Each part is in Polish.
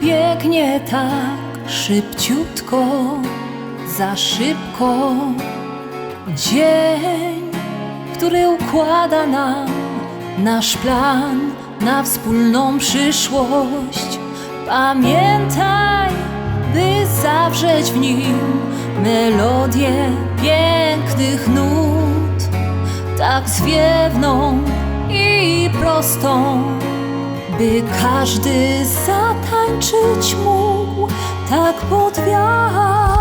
biegnie tak szybciutko, za szybko. Dzień, który układa nam nasz plan na wspólną przyszłość. Pamiętaj, by zawrzeć w nim melodię pięknych nut, tak zwiewną i prostą, by każdy zatańczyć mógł tak pod wiatr.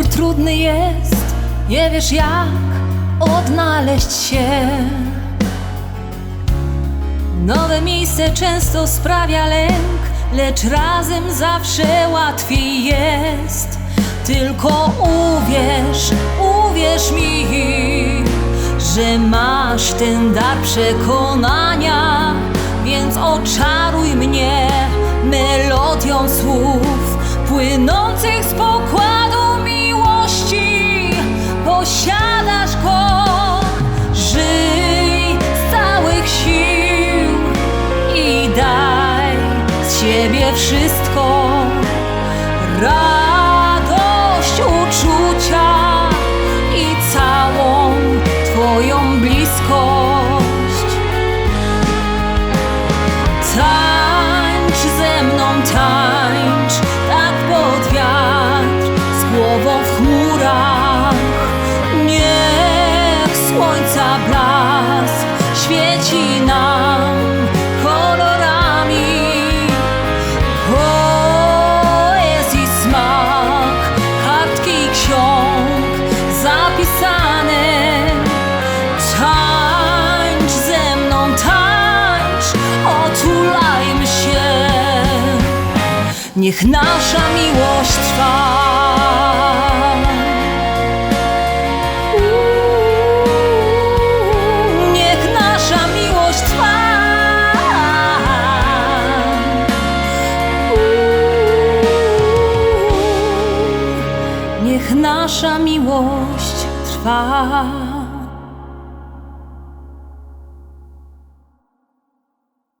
Wybór trudny jest, nie wiesz jak odnaleźć się. Nowe miejsce często sprawia lęk, lecz razem zawsze łatwiej jest. Tylko uwierz, uwierz mi, że masz ten dar przekonania, więc oczaruj mnie melodią słów płynących z pokładu z siebie wszystko. Radość Niech nasza miłość trwa. Nasza miłość trwa.